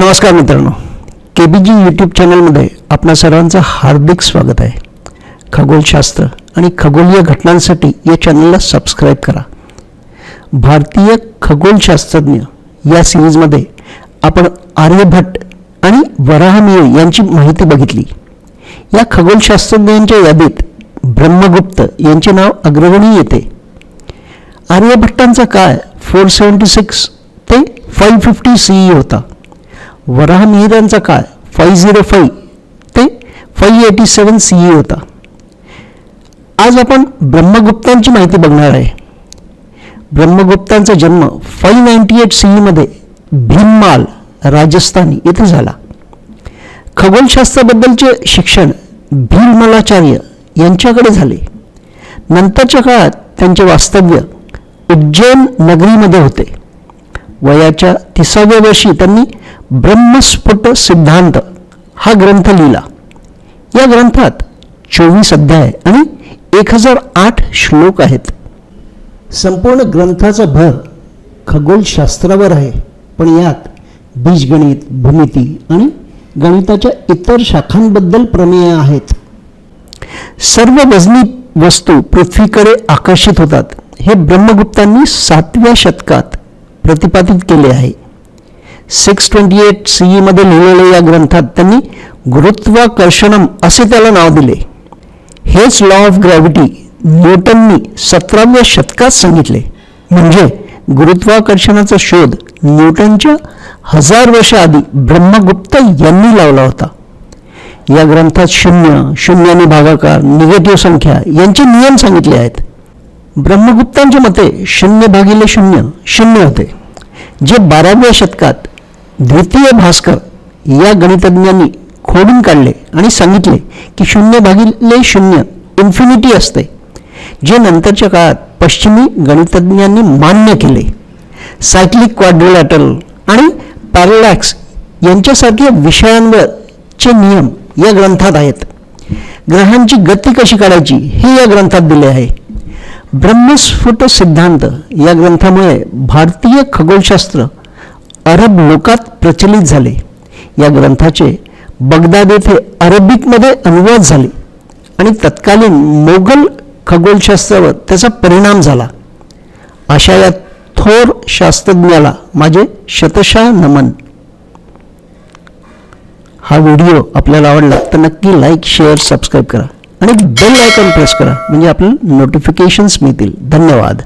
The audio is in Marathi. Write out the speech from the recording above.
नमस्कार मित्रांनो. के बी जी यूट्यूब चॅनलमध्ये आपणा सर्वांचं हार्दिक स्वागत आहे. खगोलशास्त्र आणि खगोलीय घटनांसाठी या चॅनलला सबस्क्राईब करा. भारतीय खगोलशास्त्रज्ञ या सिरीजमध्ये आपण आर्यभट्ट आणि वराहमिय यांची माहिती बघितली. या खगोलशास्त्रज्ञांच्या यादीत ब्रह्मगुप्त यांचे नाव अग्रगणी येते. आर्यभट्टांचा काळ फोर सेवन्टी सिक्स ते फाईव्ह फिफ्टी सीई होता. वराहमिहिरांचा काळ फाईव्ह झिरो फाईव्ह. ते फाईव्ह एटी सेवन सीई होता. आज आपण ब्रह्मगुप्तांची माहिती बघणार आहे. ब्रह्मगुप्तांचा जन्म फाईव्ह नाईन्टी एट सीईमध्ये भीममाल राजस्थान येथे झाला. खगोलशास्त्राबद्दलचे शिक्षण भीमलाचार्य यांच्याकडे झाले. नंतरच्या काळात त्यांचे वास्तव्य उज्जैन नगरीमध्ये होते. वयाच्या तिसाव्या वर्षी त्यांनी ब्रह्मस्फुट सिद्धांत हा ग्रंथ लिहिला. या ग्रंथात चोवीस अध्याय आणि एक हजार आठ श्लोक आहेत. संपूर्ण ग्रंथाचा भर खगोलशास्त्रावर आहे पण यात बीजगणित भूमिती आणि गणिताच्या इतर शाखांबद्दल प्रमेय आहेत. सर्व वजनी वस्तू पृथ्वीकडे आकर्षित होतात. हे ब्रह्मगुप्तांनी सातव्या शतकात प्रतिपादित केले आहे. सिक्स ट्वेंटी एट सीईमध्ये लिहिलेल्या या ग्रंथात त्यांनी गुरुत्वाकर्षणम असे त्याला नाव दिले. हेच लॉ ऑफ ग्रॅव्हिटी न्यूटननी सतराव्या शतकात सांगितले. म्हणजे गुरुत्वाकर्षणाचा शोध न्यूटनच्या हजार वर्ष आधी ब्रह्मगुप्त यांनी लावला होता. या ग्रंथात शून्य शून्याने भागाकार निगेटिव्ह संख्या यांचे नियम सांगितले आहेत. ब्रह्मगुप्तांच्या मते शून्य भागिले शून्य शून्य होते. जे बाराव्या शतकात द्वितीय भास्कर या गणितज्ञांनी खोडून काढले आणि सांगितले की शून्य भागिले शून्य इन्फिनिटी असते जे नंतरच्या काळात पश्चिमी गणितज्ञांनी मान्य केले. सायक्लिक क्वाड्रिलॅटरल आणि पॅरलॅक्स यांच्यासारख्या विषयांवरचे नियम या ग्रंथात आहेत. ग्रहांची गती कशी काढायची हे या ग्रंथात दिले आहे. ब्रह्मस्फुट सिद्धांत या ग्रंथामुळे भारतीय खगोलशास्त्र अरब लोकात प्रचलित झाले. या ग्रंथाचे बगदाद येथे अरबिकमध्ये अनुवाद झाले आणि तत्कालीन मोगल खगोलशास्त्रावर त्याचा परिणाम झाला. अशा या थोर शास्त्रज्ञाला माझे शतशा नमन. हा व्हिडिओ आपल्याला आवडला तर नक्की लाईक शेअर सबस्क्राईब करा. आणि बेल आयकॉन प्रेस करा. म्हणजे आपल्याला नोटिफिकेशन्स मिळतील. धन्यवाद.